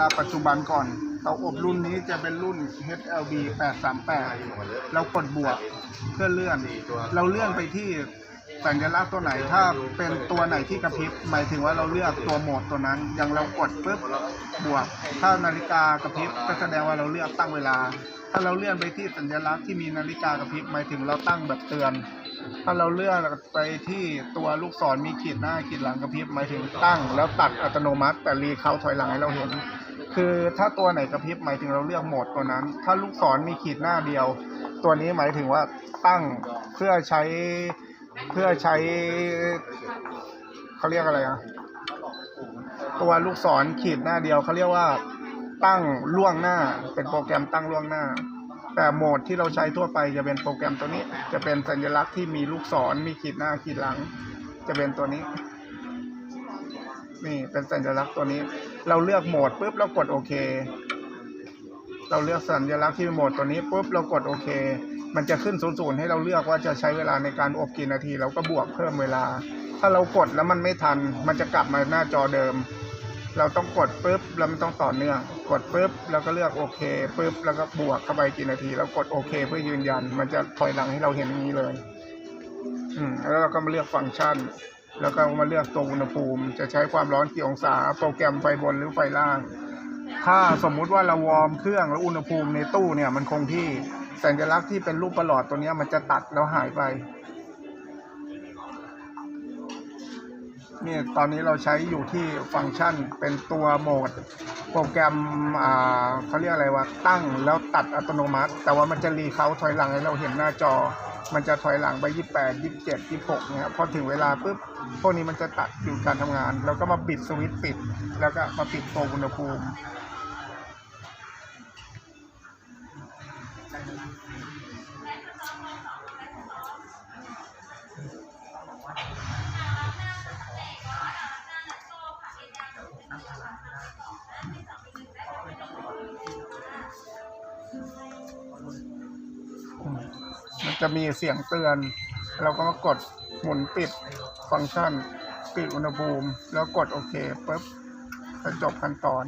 ลาปัจจุบันก่อน เตาอบรุ่นนี้จะเป็นรุ่น HLB 838 เรากดบวกเพื่อเลื่อน เราเลื่อนไปที่สัญลักษณ์ตัวไหน ถ้าเป็นตัวไหนที่กระพริบ หมายถึงว่าเราเลือกตัวโหมดตัวนั้น อย่างเรากดปุ๊บบวก ถ้านาฬิกากระพริบก็แสดงว่าเราเลือกตั้งเวลา ถ้าเราเลื่อนไปที่สัญลักษณ์ที่มีนาฬิกากระพริบ หมายถึงเราตั้งแบบเตือน ถ้าเราเลื่อนไปที่ตัวลูกศรมีขีดหน้าขีดหลังกระพริบ หมายถึงตั้ง แล้วตัดอัตโนมัติ แต่รีเขาถอยหลังให้เราเห็น คือถ้าตัวไหนกระพริบหมายถึงเราเลือกโหมดตัวนั้น ถ้าลูกศรมีขีดหน้าเดียว ตัวนี้หมายถึงว่าตั้งเพื่อใช้เพื่อใช้เขาเรียกอะไรอะตัวลูกศรขีดหน้าเดียวเขาเรียกว่าตั้งล่วงหน้า เป็นโปรแกรมตั้งล่วงหน้า แต่โหมดที่เราใช้ทั่วไปจะเป็นโปรแกรมตัวนี้ จะเป็นสัญลักษณ์ที่มีลูกศรมีขีดหน้าขีดหลัง จะเป็นตัวนี้ นี่เป็นสัญลักษณ์ตัวนี้ เราเลือกโหมดปุ๊บเรากดโอเค เราเลือกสัญลักษณ์ที่เป็นโหมดตัวนี้ปุ๊บเรากดโอเค มันจะขึ้นศูนย์ให้เราเลือกว่าจะใช้เวลาในการอบกี่นาที เราก็บวกเพิ่มเวลา ถ้าเรากดแล้วมันไม่ทัน มันจะกลับมาหน้าจอเดิม เราต้องกดปุ๊บแล้วมันต้องต่อเนื่อง กดปุ๊บแล้วก็เลือกโอเคปุ๊บแล้วก็บวกเข้าไปกี่นาที แล้วกดโอเค เพื่อยืนยัน มันจะถอยหลังให้เราเห็นนี้เลย อืมแล้วเราก็มาเลือกฟังก์ชัน แล้วก็มาเลือกตัวอุณหภูมิ จะใช้ความร้อนกี่องศา โปรแกรมไฟบนหรือไฟล่าง ถ้าสมมุติว่าเราวอร์มเครื่องแล้วอุณหภูมิในตู้เนี่ยมันคงที่สัญลักษณ์ที่เป็นรูปประหลอดตัวนี้มันจะตัดแล้วหายไปนี่ตอนนี้เราใช้อยู่ที่ฟังก์ชันเป็นตัวโหมด โปรแกรมอ่าเขาเรียกอะไรวะตั้งแล้วตัดอัตโนมัติ แต่ว่ามันจะรีเขาถอยหลังให้เราเห็นหน้าจอ มันจะถอยหลังไปยี่แปดยี่เจ็ดยี่หกเนี่ยพอถึงเวลาปุ๊บพวกนี้มันจะตัดอยู่การทำงาน แล้วก็มาปิดสวิตช์ปิด แล้วก็มาปิดตัวอุณหภูมิมัน จะมีเสียงเตือน เราก็มากดหมุนปิดฟังก์ชัน ปิดอุณหภูมิ แล้วกดโอเคปุ๊บก็จบขั้นตอน